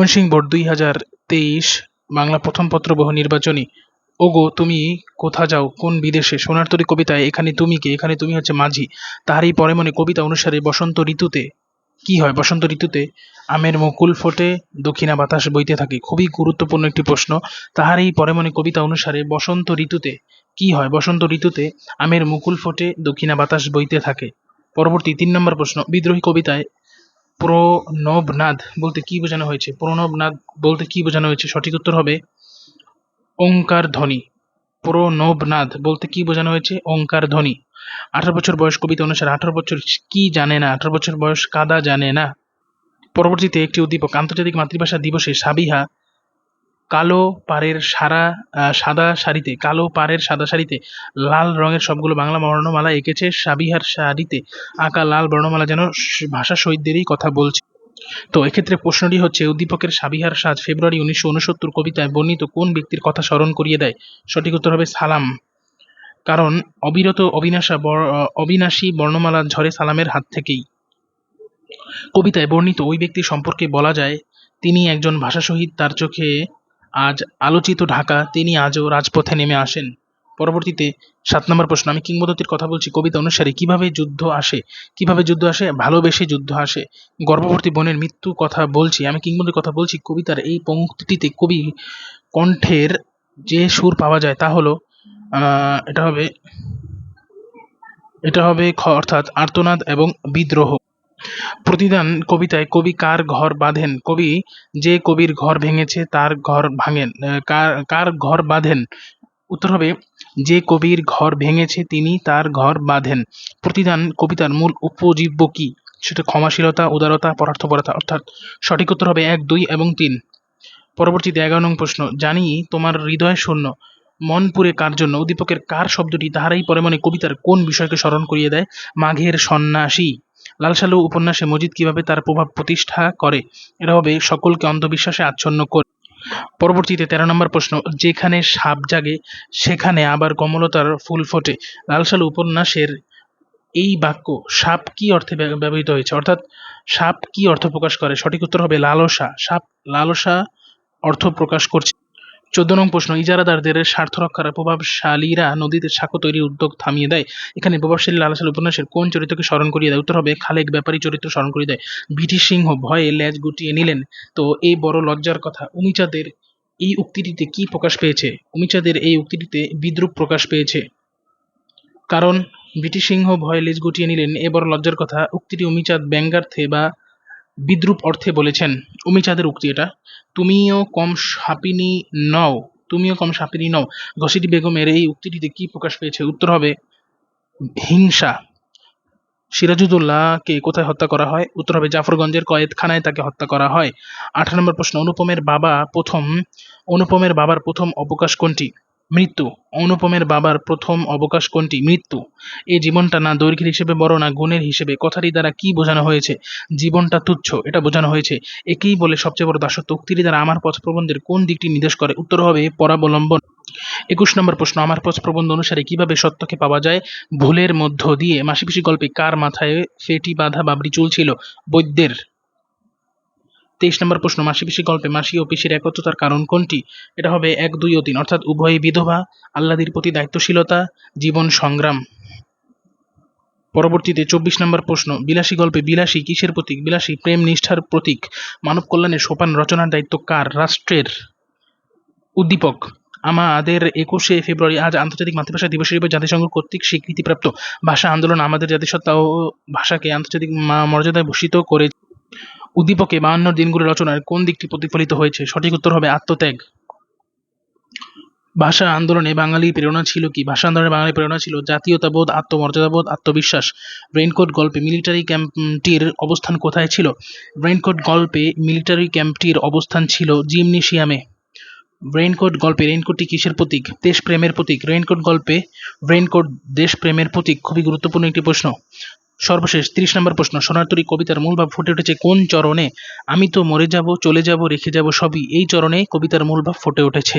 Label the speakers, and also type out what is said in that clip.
Speaker 1: Mymensingh board দুই হাজার তেইশ, বাংলা প্রথম পত্র বহু নির্বাচনী। ওগো, তুমি কোথা যাও? কোন বিদেশে? সোনার তরী কবিতায়, এখানে তুমি কে? এখানে তুমি হচ্ছে মাঝি। তাহারই পরে মনে কবিতা অনুসারে, বসন্ত ঋতুতে। কি হয়? বসন্ত ঋতুতে আমের মুকুল ফোটে, দক্ষিণা বাতাস বইতে থাকে। খুবই গুরুত্বপূর্ণ একটি প্রশ্ন। তাহারই পরে মনে কবিতা অনুসারে, বসন্ত ঋতুতে। কি হয়? বসন্ত ঋতুতে আমের মুকুল ফোটে, দক্ষিণা বাতাস বইতে থাকে। পরবর্তী তিন নম্বর প্রশ্ন। বিদ্রোহী কবিতায় প্রণবনাদ বলতে কি বোঝানো হয়েছে? প্রণবনাদ বলতে কি বোঝানো হয়েছে? সঠিক উত্তর হবে ওঙ্কার ধ্বনি প্রণবনাদ বলতে কি বোঝানো হয়েছে? ওঙ্কার ধ্বনি আঠারো বছর বয়স কবিতা অনুসারে আঠারো বছর কি জানে না? আঠারো বছর বয়স কাদা জানে না। পরবর্তীতে একটি উদ্দীপক, আন্তর্জাতিক মাতৃভাষা দিবসে সাবিহা কালো পাড়ের সারা সাদা শাড়িতে, কালো পাড়ের সাদা শাড়িতে লাল রঙের সবগুলো বাংলা বর্ণমালা এঁকেছে সাবিহার শাড়িতে। আঁকা লাল বর্ণমালা যেন ভাষা শহীদদেরই কথা বলছে। তো এক্ষেত্রে প্রশ্নটি হচ্ছে, উদ্দীপকের সাবিহার সাজ ফেব্রুয়ারি উনিশশো উনসত্তর কবিতায় বর্ণিত কোন ব্যক্তির কথা স্মরণ করিয়ে দেয়? সঠিক উত্তর হবে সালাম। কারণ অবিরত অবিনাশা অবিনাশী বর্ণমালা ঝরে সালামের হাত থেকেই। কবিতায় বর্ণিত ওই ব্যক্তি সম্পর্কে বলা যায়, তিনি একজন ভাষা শহীদ, তার চোখে আজ আলোচিত ঢাকা, তিনি আজও রাজপথে নেমে আসেন। পরবর্তীতে সাত নম্বর প্রশ্ন, আমি কিংবদন্তির কথা বলছি, কবিতা অনুসারে কীভাবে যুদ্ধ আসে? কীভাবে যুদ্ধ আসে? ভালোবেসে যুদ্ধ আসে। গর্ভবতী বোনের মৃত্যু কথা বলছি, আমি কিংবদন্তির কথা বলছি, কবিতার এই পংক্তিটিতে কবি কণ্ঠের যে সুর পাওয়া যায় তা হলো এটা হবে এটা হবে অর্থাৎ আর্তনাদ এবং বিদ্রোহ। প্রতিদান কবিতায় কবি কার ঘর বাঁধেন? কবি যে কবির ঘর ভেঙেছে, তার ঘর ভাঙেন কার কার ঘর বাঁধেন? উত্তর হবে, যে কবির ঘর ভেঙেছে, তিনি তার ঘর বাঁধেন। প্রতিদান কবিতার মূল উপজীব্য কি? সেটা ক্ষমাশীলতা, উদারতা, পরার্থপরতা, অর্থাৎ সঠিক উত্তর হবে এক, দুই এবং তিন। পরবর্তীতে এগারো নং প্রশ্ন, জানি তোমার হৃদয় শূন্য, মন পুরে কার জন্য? উদ্দীপকের কার শব্দটি তাহারাই পরে মনে কবিতার কোন বিষয়কে স্মরণ করিয়ে দেয়? মাঘের সন্ন্যাসী। লালসালু উপন্যাসে মজিদ কীভাবে তার প্রভাব প্রতিষ্ঠা করে, এরা হবে সকলকে অন্ধবিশ্বাসে আচ্ছন্ন করে। পরবর্তীতে তেরো নম্বর প্রশ্ন, যেখানে সাপ জাগে, সেখানে আবার কমলতার ফুল ফোটে। লালসালু উপন্যাসের এই বাক্য, সাপ কি অর্থে ব্যবহৃত হয়েছে? অর্থাৎ, সাপ কি অর্থ প্রকাশ করে? সঠিক উত্তর হবে লালসা। সাপ, লালসা অর্থ প্রকাশ করছে। চোদ্দ নং প্রশ্ন, ইজারাদারদের স্বার্থ রক্ষার প্রভাবশালীরা নদীতে সাঁকো তৈরির উদ্যোগ থামিয়ে দেয়। এখানে প্রভাবশালী লালাসাল উপন্যাসের কোন চরিত্রকে স্মরণ করিয়ে দেয়? উত্তর হবে, খালেক ব্যাপারী চরিত্র স্মরণ করিয়ে দেয়। ব্রিটিশ সিংহ ভয়ে ল্যাজ গুটিয়ে নিলেন। তো এই বড় লজ্জার কথা, উমিচাঁদের এই উক্তিটিতে কি প্রকাশ পেয়েছে? উমিচাঁদের এই উক্তিটিতে বিদ্রুপ প্রকাশ পেয়েছে। কারণ, ব্রিটিশ সিংহ ভয়ে লেজ গুটিয়ে নিলেন, এ বড় লজ্জার কথা। উক্তিটি উমিচাঁদ ব্যঙ্গার্থে বা বিদ্রুপ অর্থে বলেছেন উমিচাঁদের উক্তি এটা, তুমিও কম সাপিনী নও, তুমিও কম সাপিনী নও। ঘসিটি বেগমের এই উক্তিটিতে কি প্রকাশ পেয়েছে? উত্তর হবে, হিংসা। সিরাজুদ্দৌলাকে কোথায় হত্যা করা হয়? উত্তর হবে, জাফরগঞ্জের কয়েদখানায় তাকে হত্যা করা হয়। আঠারো নম্বর প্রশ্ন, অনুপমের বাবা প্রথম, অনুপমের বাবার প্রথম অবকাশ কোনটি? মৃত্যু। অনুপমের বাবার প্রথম অবকাশ কোনটি? মৃত্যু। এই জীবনটা না দৈর্ঘ্যের হিসেবে বড়, না গুণের হিসেবে। কথাটি দ্বারা কি বোঝানো হয়েছে? জীবনটা তুচ্ছ, এটা বোঝানো হয়েছে। একেই বলে সবচেয়ে বড় দাসত্ব। উক্তিটি দ্বারা আমার পথ প্রবন্ধের কোন দিকটি নির্দেশ করে? উত্তর হবে পরাবলম্বন। একুশ নম্বর প্রশ্ন, আমার পথ প্রবন্ধ অনুসারে কীভাবে সত্যকে পাওয়া যায়? ভুলের মধ্য দিয়ে। মাসিপিসি গল্পে কার মাথায় ফেটি বাঁধা বাবরি চুল ছিল বৈদ্যের। তেইশ নম্বর প্রশ্ন মাসিপিসি গল্পে মাসি ও পিসির একত্রতার কারণ কোনটি? এটা হবে এক, দুই ও তিন। অর্থাৎ উভয়ই বিধবা, আল্লাদির প্রতি দায়িত্বশীলতা, জীবন সংগ্রাম। পরবর্তীতে চব্বিশ নম্বর প্রশ্ন, বিলাসী গল্পে বিলাসী কিসের প্রতীক? বিলাসী প্রেম নিষ্ঠার প্রতীক। মানব কল্যাণের সোপান রচনার দায়িত্ব কার? রাষ্ট্রের। উদ্দীপক, আমাদের একুশে ফেব্রুয়ারি, আজ আন্তর্জাতিক মাতৃভাষা দিবস হিসেবে জাতিসংঘ কর্তৃক স্বীকৃতিপ্রাপ্ত। ভাষা আন্দোলন আমাদের জাতিসত্তা ও ভাষাকে আন্তর্জাতিক মর্যাদায় ভূষিত করে উদ্দীপকে বায়ান্ন দিনগুলো রচনার কোন দিকটি প্রতিফলিত হয়েছে? সঠিক উত্তর হবে আত্মত্যাগ। ভাষা আন্দোলনে বাঙালি প্রেরণা ছিল কি? ভাষা আন্দোলনে বাঙালির প্রেরণা ছিল জাতীয়তাবোধ, আত্মমর্যাদাবোধ, আত্মবিশ্বাস। রেইনকোট গল্পে মিলিটারি ক্যাম্পটির অবস্থান কোথায় ছিল? রেইনকোট গল্পে মিলিটারি ক্যাম্পটির অবস্থান ছিল জিমনেশিয়ামে। রেইনকোট গল্পে রেইনকোটটি কিসের প্রতীক? দেশপ্রেমের প্রতীক। রেইনকোট গল্পে রেইনকোট দেশপ্রেমের প্রতীক খুবই গুরুত্বপূর্ণ একটি প্রশ্ন। সর্বশেষ তিরিশ নম্বর প্রশ্ন। সোনারতরী কবিতার মূল ভাব ফুটে উঠেছে কোন চরণে? আমি তো মরে যাব, চলে যাব, রেখে যাব সবই এই চরণে কবিতার মূল ভাব ফুটে উঠেছে।